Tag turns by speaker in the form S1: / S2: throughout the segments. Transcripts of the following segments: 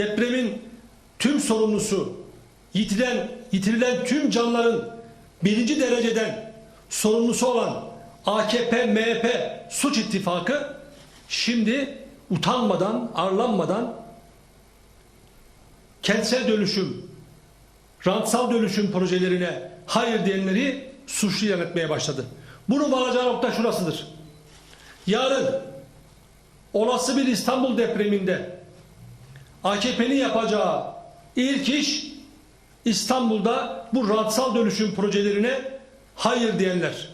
S1: depremin tüm sorumlusu, yitirilen, yitirilen tüm canların birinci dereceden sorumlusu olan AKP, MHP suç ittifakı şimdi utanmadan, arlanmadan kentsel dönüşüm, rantsal dönüşüm projelerine hayır diyenleri suçlu ilan etmeye başladı. Bunun varacağı nokta şurasıdır. Yarın olası bir İstanbul depreminde AKP'nin yapacağı ilk iş İstanbul'da bu rantsal dönüşüm projelerine hayır diyenler,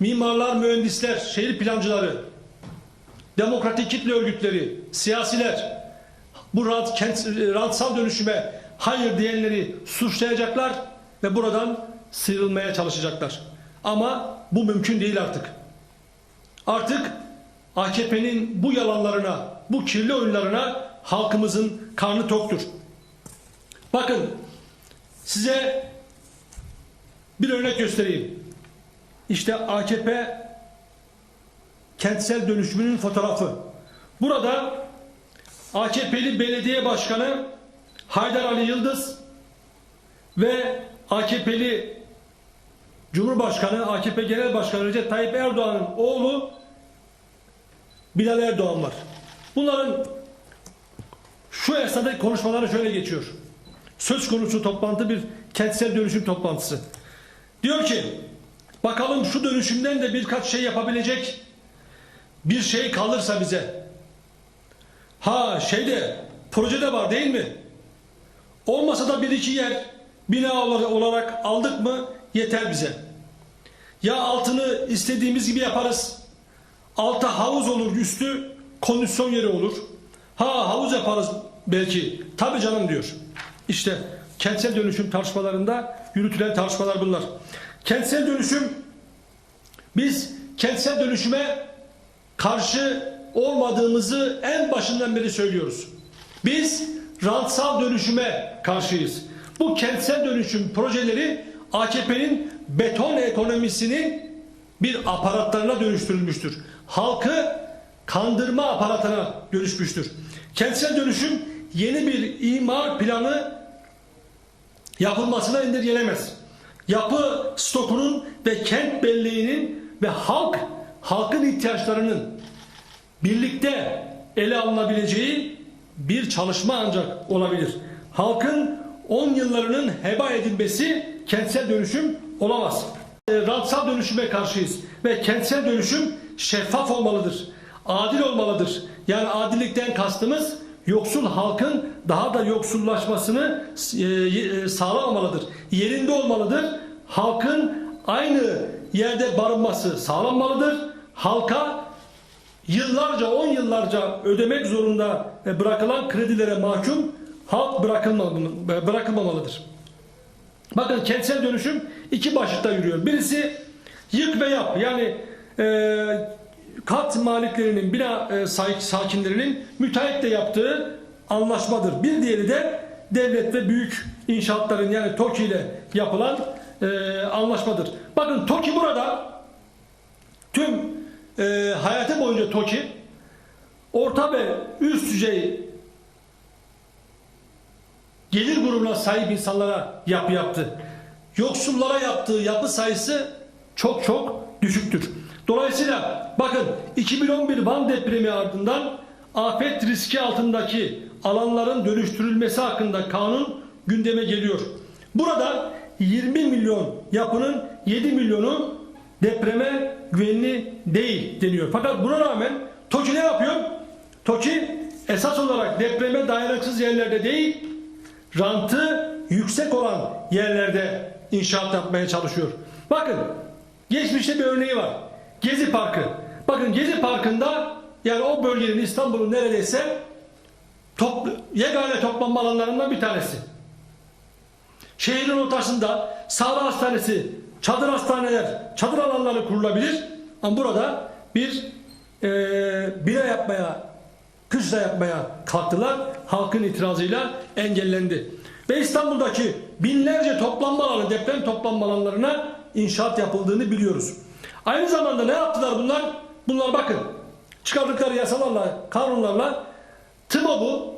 S1: mimarlar, mühendisler, şehir plancıları, demokratik kitle örgütleri, siyasiler bu rant, kent, rantsal dönüşüme hayır diyenleri suçlayacaklar ve buradan sıyrılmaya çalışacaklar. Ama bu mümkün değil artık. Artık AKP'nin bu yalanlarına, bu kirli oyunlarına halkımızın karnı toktur. Bakın size bir örnek göstereyim. İşte AKP kentsel dönüşümünün fotoğrafı. Burada AKP'li belediye başkanı Haydar Ali Yıldız ve AKP'li Cumhurbaşkanı, AKP Genel Başkanı Recep Tayyip Erdoğan'ın oğlu Bilal Erdoğan var. Bunların şu esnada konuşmaları şöyle geçiyor. Söz konusu toplantı bir kentsel dönüşüm toplantısı. Diyor ki bakalım şu dönüşümden de birkaç şey yapabilecek bir şey kalırsa bize. Ha şeyde projede var değil mi? Olmasa da bir iki yer bina olarak aldık mı yeter bize. Ya altını istediğimiz gibi yaparız. Alta havuz olur, üstü kondisyon yeri olur. Ha havuz yaparız belki. Tabii canım diyor. İşte kentsel dönüşüm tartışmalarında yürütülen tartışmalar bunlar. Kentsel dönüşüm biz kentsel dönüşüme karşı olmadığımızı en başından beri söylüyoruz. Biz rantsal dönüşüme karşıyız. Bu kentsel dönüşüm projeleri AKP'nin beton ekonomisini bir aparatlarına dönüştürülmüştür. Halkı kandırma aparatına dönüşmüştür. Kentsel dönüşüm yeni bir imar planı yapılmasına indirgenemez. Yapı stokunun ve kent belleğinin ve halk halkın ihtiyaçlarının birlikte ele alınabileceği bir çalışma ancak olabilir. Halkın 10 yıllarının heba edilmesi kentsel dönüşüm olamaz. E, Rantsal dönüşüme karşıyız ve kentsel dönüşüm şeffaf olmalıdır. Adil olmalıdır. Yani adillikten kastımız yoksul halkın daha da yoksullaşmasını e, e, sağlamamalıdır. Yerinde olmalıdır. Halkın aynı yerde barınması sağlanmalıdır. Halka yıllarca, on yıllarca ödemek zorunda bırakılan kredilere mahkum halk bırakılmamalı, bırakılmamalıdır. Bakın kentsel dönüşüm iki başlıkta yürüyor. Birisi yık ve yap. Yani e, kat maliklerinin, bina e, sakinlerinin müteahhitle yaptığı anlaşmadır. Bir diğeri de devlet ve büyük inşaatların yani TOKİ ile yapılan e, anlaşmadır. Bakın TOKİ burada tüm e, hayatı boyunca TOKİ orta ve üst düzey gelir grubuna sahip insanlara yapı yaptı. Yoksullara yaptığı yapı sayısı çok çok düşüktür. Dolayısıyla bakın 2011 Van depremi ardından afet riski altındaki alanların dönüştürülmesi hakkında kanun gündeme geliyor. Burada 20 milyon yapının 7 milyonu depreme güvenli değil deniyor. Fakat buna rağmen TOKİ ne yapıyor? TOKİ esas olarak depreme dayanıksız yerlerde değil, rantı yüksek olan yerlerde inşaat yapmaya çalışıyor. Bakın geçmişte bir örneği var. Gezi Parkı. Bakın Gezi Parkı'nda yani o bölgenin İstanbul'un neredeyse top, yegane toplanma alanlarından bir tanesi. Şehrin ortasında sağlık hastanesi, çadır hastaneler, çadır alanları kurulabilir. Ama burada bir e, bina yapmaya, kışla yapmaya kalktılar. Halkın itirazıyla engellendi. Ve İstanbul'daki binlerce toplanma alanı, deprem toplanma alanlarına inşaat yapıldığını biliyoruz. Aynı zamanda ne yaptılar bunlar? Bunlar bakın çıkardıkları yasalarla, kanunlarla TMOB'u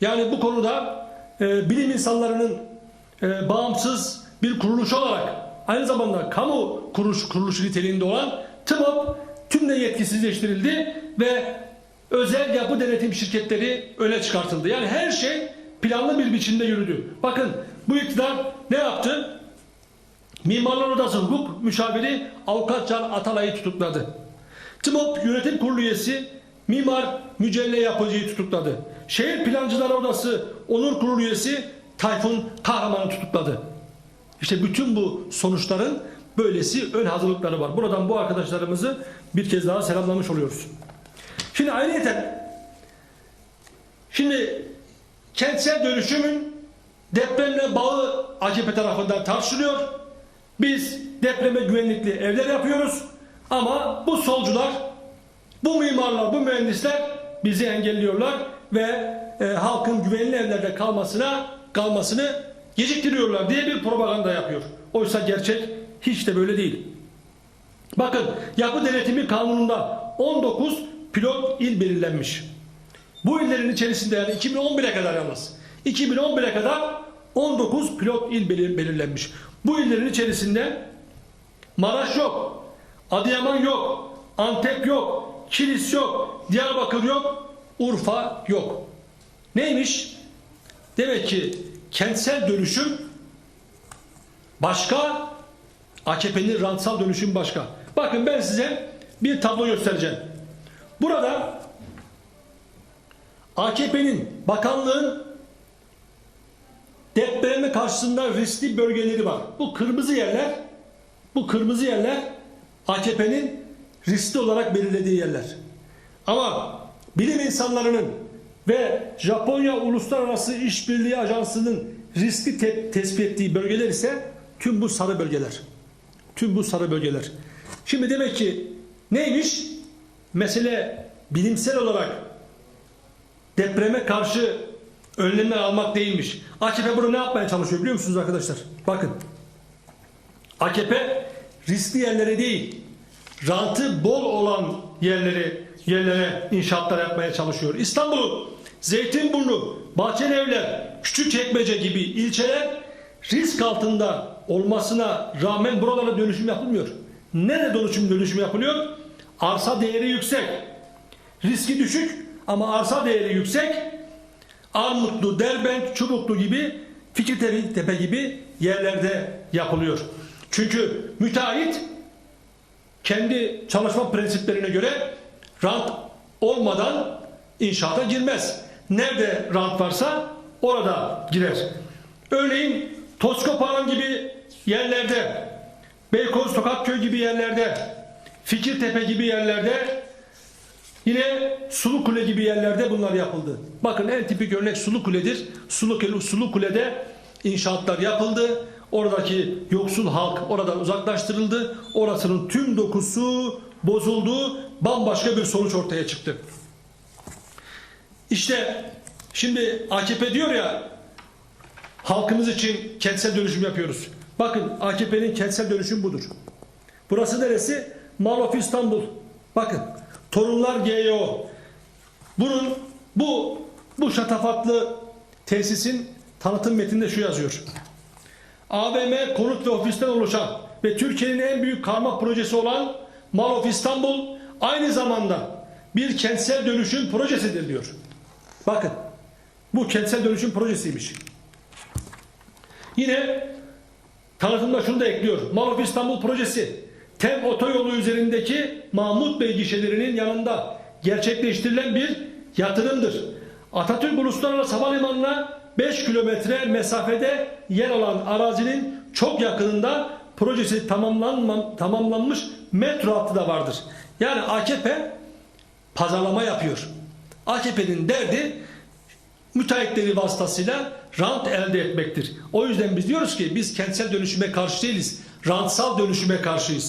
S1: Yani bu konuda e, bilim insanlarının e, bağımsız bir kuruluş olarak aynı zamanda kamu kuruluş, kuruluşu niteliğinde olan TMOP tümle yetkisizleştirildi ve özel yapı denetim şirketleri öne çıkartıldı. Yani her şey planlı bir biçimde yürüdü. Bakın bu iktidar ne yaptı? Mimarlar Odası Hukuk Müşaviri Avukat Can Atalay'ı tutukladı. TMOP Yönetim Kurulu üyesi Mimar Mücelle Yapıcı'yı tutukladı. Şehir Plancılar Odası Onur Kurulu üyesi Tayfun Kahraman'ı tutukladı. İşte bütün bu sonuçların böylesi ön hazırlıkları var. Buradan bu arkadaşlarımızı bir kez daha selamlamış oluyoruz. Şimdi ayrıyeten şimdi kentsel dönüşümün depremle bağı AKP tarafından tartışılıyor. Biz depreme güvenlikli evler yapıyoruz ama bu solcular, bu mimarlar, bu mühendisler bizi engelliyorlar ve e, halkın güvenli evlerde kalmasına kalmasını geciktiriyorlar diye bir propaganda yapıyor. Oysa gerçek hiç de böyle değil. Bakın yapı denetimi kanununda 19 pilot il belirlenmiş. Bu illerin içerisinde yani 2011'e kadar yalnız. 2011'e kadar 19 pilot il belir- belirlenmiş. Bu illerin içerisinde Maraş yok, Adıyaman yok, Antep yok, Kilis yok, Diyarbakır yok, Urfa yok. Neymiş? Demek ki kentsel dönüşüm başka, AKP'nin rantsal dönüşüm başka. Bakın ben size bir tablo göstereceğim. Burada AKP'nin bakanlığın depreme karşısında riskli bölgeleri var. Bu kırmızı yerler, bu kırmızı yerler AKP'nin riskli olarak belirlediği yerler. Ama bilim insanlarının ve Japonya Uluslararası İşbirliği Ajansı'nın riski te- tespit ettiği bölgeler ise tüm bu sarı bölgeler. Tüm bu sarı bölgeler. Şimdi demek ki neymiş? Mesele bilimsel olarak depreme karşı önlemler almak değilmiş. AKP burada ne yapmaya çalışıyor biliyor musunuz arkadaşlar? Bakın. AKP riskli yerlere değil, rantı bol olan yerleri yerlere inşaatlar yapmaya çalışıyor. İstanbul'un Zeytinburnu, Bahçelievler, Küçükçekmece gibi ilçeler risk altında olmasına rağmen buralara dönüşüm yapılmıyor. Nerede dönüşüm dönüşüm yapılıyor? Arsa değeri yüksek. Riski düşük ama arsa değeri yüksek. Armutlu, Derbent, Çubuklu gibi Fikirtepe gibi yerlerde yapılıyor. Çünkü müteahhit kendi çalışma prensiplerine göre rant olmadan inşaata girmez. Nerede rant varsa orada girer. Örneğin Toskoparan gibi yerlerde, Beykoz Tokatköy gibi yerlerde, Fikirtepe gibi yerlerde Yine Sulu Kule gibi yerlerde bunlar yapıldı. Bakın en tipik örnek Sulu Kule'dir. Sulu, Kule- Sulu Kule'de inşaatlar yapıldı. Oradaki yoksul halk oradan uzaklaştırıldı. Orasının tüm dokusu bozuldu. Bambaşka bir sonuç ortaya çıktı. İşte şimdi AKP diyor ya halkımız için kentsel dönüşüm yapıyoruz. Bakın AKP'nin kentsel dönüşüm budur. Burası neresi? Mall of İstanbul. Bakın Torunlar GYO. Bunun bu bu şatafatlı tesisin tanıtım metninde şu yazıyor. AVM konut ve ofisten oluşan ve Türkiye'nin en büyük karma projesi olan Mall of İstanbul aynı zamanda bir kentsel dönüşüm projesidir diyor. Bakın bu kentsel dönüşüm projesiymiş. Yine tanıtımda şunu da ekliyor. Mall of İstanbul projesi TEM otoyolu üzerindeki Mahmut Bey gişelerinin yanında gerçekleştirilen bir yatırımdır. Atatürk Uluslararası Havalimanı'na 5 kilometre mesafede yer alan arazinin çok yakınında projesi tamamlanma, tamamlanmış metro hattı da vardır. Yani AKP pazarlama yapıyor. AKP'nin derdi müteahhitleri vasıtasıyla rant elde etmektir. O yüzden biz diyoruz ki biz kentsel dönüşüme karşı değiliz. Rantsal dönüşüme karşıyız.